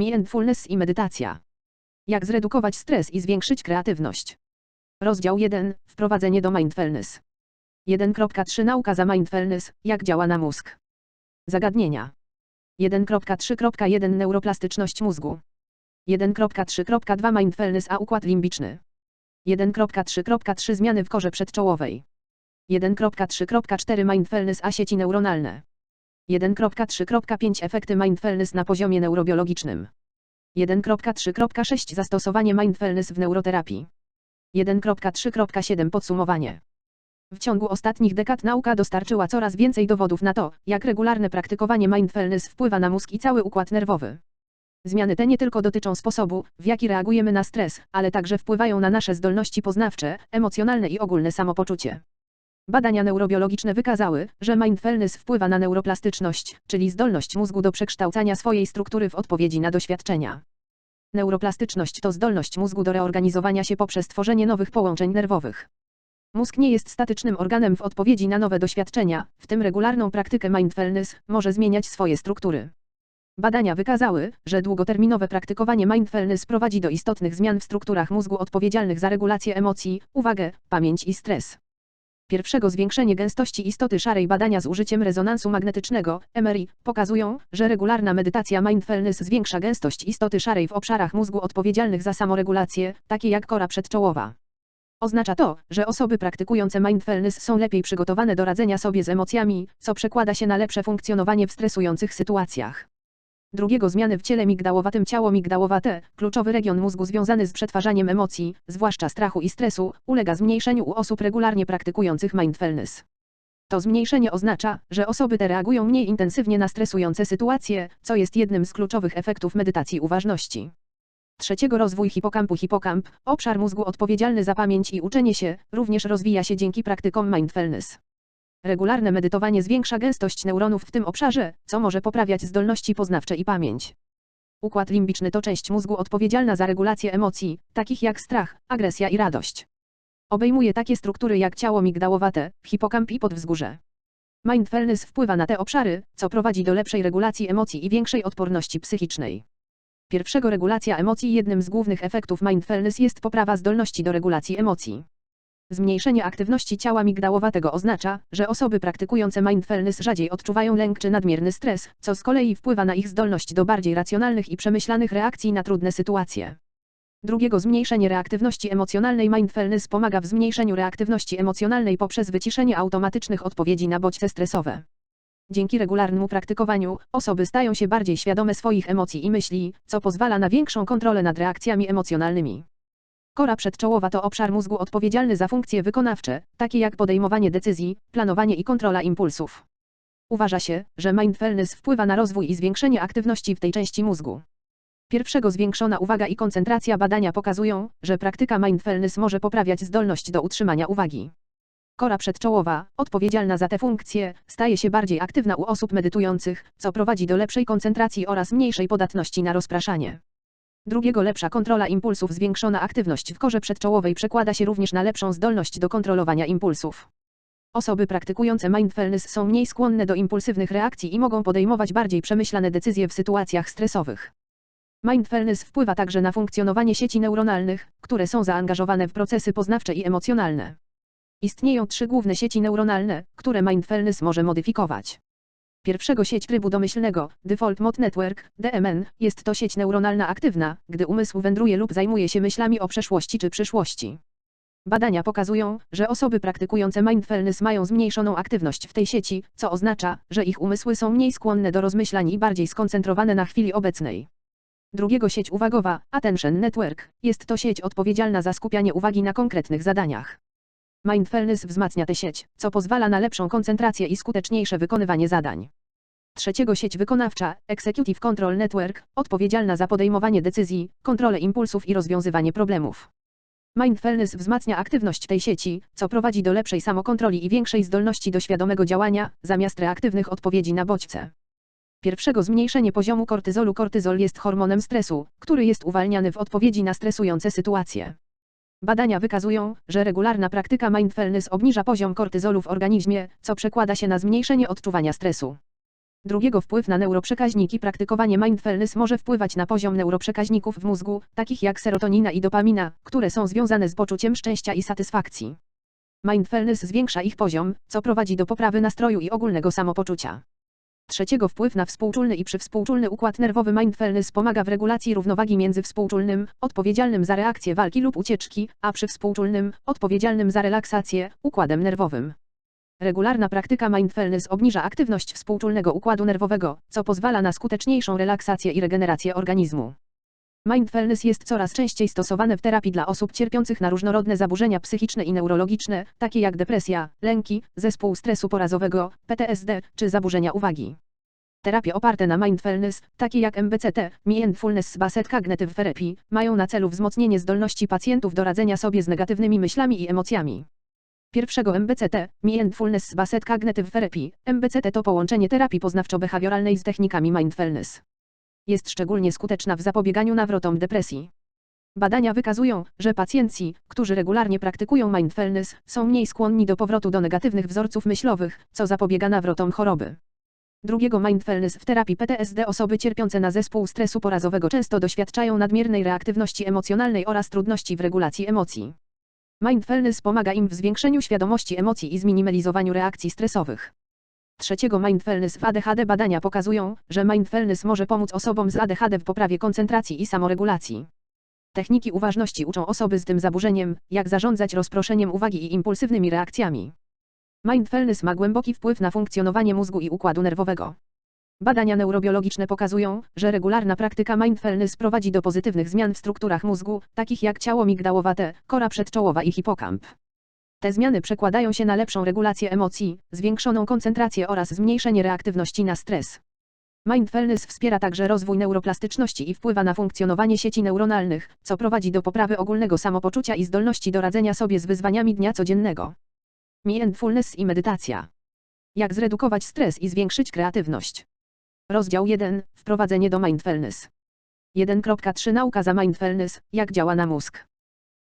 Mindfulness i medytacja. Jak zredukować stres i zwiększyć kreatywność. Rozdział 1. Wprowadzenie do mindfulness. 1.3 Nauka za mindfulness. Jak działa na mózg. Zagadnienia. 1.3.1 Neuroplastyczność mózgu. 1.3.2 Mindfulness a układ limbiczny. 1.3.3 Zmiany w korze przedczołowej. 1.3.4 Mindfulness a sieci neuronalne. 1.3.5 Efekty mindfulness na poziomie neurobiologicznym. 1.3.6 Zastosowanie mindfulness w neuroterapii. 1.3.7 Podsumowanie. W ciągu ostatnich dekad nauka dostarczyła coraz więcej dowodów na to, jak regularne praktykowanie mindfulness wpływa na mózg i cały układ nerwowy. Zmiany te nie tylko dotyczą sposobu, w jaki reagujemy na stres, ale także wpływają na nasze zdolności poznawcze, emocjonalne i ogólne samopoczucie. Badania neurobiologiczne wykazały, że mindfulness wpływa na neuroplastyczność, czyli zdolność mózgu do przekształcania swojej struktury w odpowiedzi na doświadczenia. Neuroplastyczność to zdolność mózgu do reorganizowania się poprzez tworzenie nowych połączeń nerwowych. Mózg nie jest statycznym organem w odpowiedzi na nowe doświadczenia, w tym regularną praktykę mindfulness może zmieniać swoje struktury. Badania wykazały, że długoterminowe praktykowanie mindfulness prowadzi do istotnych zmian w strukturach mózgu odpowiedzialnych za regulację emocji, uwagę, pamięć i stres. Pierwszego zwiększenie gęstości istoty szarej badania z użyciem rezonansu magnetycznego, MRI, pokazują, że regularna medytacja mindfulness zwiększa gęstość istoty szarej w obszarach mózgu odpowiedzialnych za samoregulację, takie jak kora przedczołowa. Oznacza to, że osoby praktykujące mindfulness są lepiej przygotowane do radzenia sobie z emocjami, co przekłada się na lepsze funkcjonowanie w stresujących sytuacjach. Drugiego zmiany w ciele migdałowatym ciało migdałowate, kluczowy region mózgu związany z przetwarzaniem emocji, zwłaszcza strachu i stresu, ulega zmniejszeniu u osób regularnie praktykujących mindfulness. To zmniejszenie oznacza, że osoby te reagują mniej intensywnie na stresujące sytuacje, co jest jednym z kluczowych efektów medytacji uważności. Trzeciego rozwój hipokampu hipokamp, obszar mózgu odpowiedzialny za pamięć i uczenie się, również rozwija się dzięki praktykom mindfulness. Regularne medytowanie zwiększa gęstość neuronów w tym obszarze, co może poprawiać zdolności poznawcze i pamięć. Układ limbiczny to część mózgu odpowiedzialna za regulację emocji, takich jak strach, agresja i radość. Obejmuje takie struktury jak ciało migdałowate, hipokamp i podwzgórze. Mindfulness wpływa na te obszary, co prowadzi do lepszej regulacji emocji i większej odporności psychicznej. Pierwszego regulacja emocji jednym z głównych efektów mindfulness jest poprawa zdolności do regulacji emocji. Zmniejszenie aktywności ciała migdałowatego oznacza, że osoby praktykujące mindfulness rzadziej odczuwają lęk czy nadmierny stres, co z kolei wpływa na ich zdolność do bardziej racjonalnych i przemyślanych reakcji na trudne sytuacje. Drugiego zmniejszenie reaktywności emocjonalnej mindfulness pomaga w zmniejszeniu reaktywności emocjonalnej poprzez wyciszenie automatycznych odpowiedzi na bodźce stresowe. Dzięki regularnemu praktykowaniu, osoby stają się bardziej świadome swoich emocji i myśli, co pozwala na większą kontrolę nad reakcjami emocjonalnymi. Kora przedczołowa to obszar mózgu odpowiedzialny za funkcje wykonawcze, takie jak podejmowanie decyzji, planowanie i kontrola impulsów. Uważa się, że mindfulness wpływa na rozwój i zwiększenie aktywności w tej części mózgu. Pierwszego zwiększona uwaga i koncentracja badania pokazują, że praktyka mindfulness może poprawiać zdolność do utrzymania uwagi. Kora przedczołowa, odpowiedzialna za te funkcje, staje się bardziej aktywna u osób medytujących, co prowadzi do lepszej koncentracji oraz mniejszej podatności na rozpraszanie. Drugiego lepsza kontrola impulsów zwiększona aktywność w korze przedczołowej przekłada się również na lepszą zdolność do kontrolowania impulsów. Osoby praktykujące mindfulness są mniej skłonne do impulsywnych reakcji i mogą podejmować bardziej przemyślane decyzje w sytuacjach stresowych. Mindfulness wpływa także na funkcjonowanie sieci neuronalnych, które są zaangażowane w procesy poznawcze i emocjonalne. Istnieją trzy główne sieci neuronalne, które mindfulness może modyfikować. Pierwszego sieć trybu domyślnego, Default Mode Network, DMN, jest to sieć neuronalna aktywna, gdy umysł wędruje lub zajmuje się myślami o przeszłości czy przyszłości. Badania pokazują, że osoby praktykujące mindfulness mają zmniejszoną aktywność w tej sieci, co oznacza, że ich umysły są mniej skłonne do rozmyślań i bardziej skoncentrowane na chwili obecnej. Drugiego sieć uwagowa, Attention Network, jest to sieć odpowiedzialna za skupianie uwagi na konkretnych zadaniach. Mindfulness wzmacnia tę sieć, co pozwala na lepszą koncentrację i skuteczniejsze wykonywanie zadań. Trzeciego sieć wykonawcza, Executive Control Network, odpowiedzialna za podejmowanie decyzji, kontrolę impulsów i rozwiązywanie problemów. Mindfulness wzmacnia aktywność tej sieci, co prowadzi do lepszej samokontroli i większej zdolności do świadomego działania, zamiast reaktywnych odpowiedzi na bodźce. Pierwszego zmniejszenie poziomu kortyzolu. Kortyzol jest hormonem stresu, który jest uwalniany w odpowiedzi na stresujące sytuacje. Badania wykazują, że regularna praktyka mindfulness obniża poziom kortyzolu w organizmie, co przekłada się na zmniejszenie odczuwania stresu. Drugiego wpływ na neuroprzekaźniki praktykowanie mindfulness może wpływać na poziom neuroprzekaźników w mózgu, takich jak serotonina i dopamina, które są związane z poczuciem szczęścia i satysfakcji. Mindfulness zwiększa ich poziom, co prowadzi do poprawy nastroju i ogólnego samopoczucia. Trzeciego wpływ na współczulny i przywspółczulny układ nerwowy mindfulness pomaga w regulacji równowagi między współczulnym, odpowiedzialnym za reakcję walki lub ucieczki, a przywspółczulnym, odpowiedzialnym za relaksację, układem nerwowym. Regularna praktyka mindfulness obniża aktywność współczulnego układu nerwowego, co pozwala na skuteczniejszą relaksację i regenerację organizmu. Mindfulness jest coraz częściej stosowane w terapii dla osób cierpiących na różnorodne zaburzenia psychiczne i neurologiczne, takie jak depresja, lęki, zespół stresu porazowego, PTSD czy zaburzenia uwagi. Terapie oparte na mindfulness, takie jak MBCT, Mindfulness Based Cognitive Therapy, mają na celu wzmocnienie zdolności pacjentów do radzenia sobie z negatywnymi myślami i emocjami. Pierwszego MBCT, Mindfulness Based Cognitive Therapy, MBCT to połączenie terapii poznawczo-behawioralnej z technikami mindfulness. Jest szczególnie skuteczna w zapobieganiu nawrotom depresji. Badania wykazują, że pacjenci, którzy regularnie praktykują mindfulness, są mniej skłonni do powrotu do negatywnych wzorców myślowych, co zapobiega nawrotom choroby. Drugiego mindfulness w terapii PTSD osoby cierpiące na zespół stresu porazowego często doświadczają nadmiernej reaktywności emocjonalnej oraz trudności w regulacji emocji. Mindfulness pomaga im w zwiększeniu świadomości emocji i zminimalizowaniu reakcji stresowych. Trzeciego mindfulness w ADHD badania pokazują, że mindfulness może pomóc osobom z ADHD w poprawie koncentracji i samoregulacji. Techniki uważności uczą osoby z tym zaburzeniem, jak zarządzać rozproszeniem uwagi i impulsywnymi reakcjami. Mindfulness ma głęboki wpływ na funkcjonowanie mózgu i układu nerwowego. Badania neurobiologiczne pokazują, że regularna praktyka mindfulness prowadzi do pozytywnych zmian w strukturach mózgu, takich jak ciało migdałowate, kora przedczołowa i hipokamp. Te zmiany przekładają się na lepszą regulację emocji, zwiększoną koncentrację oraz zmniejszenie reaktywności na stres. Mindfulness wspiera także rozwój neuroplastyczności i wpływa na funkcjonowanie sieci neuronalnych, co prowadzi do poprawy ogólnego samopoczucia i zdolności do radzenia sobie z wyzwaniami dnia codziennego. Mindfulness i medytacja. Jak zredukować stres i zwiększyć kreatywność. Rozdział 1. Wprowadzenie do mindfulness. 1.3 Nauka za mindfulness. Jak działa na mózg.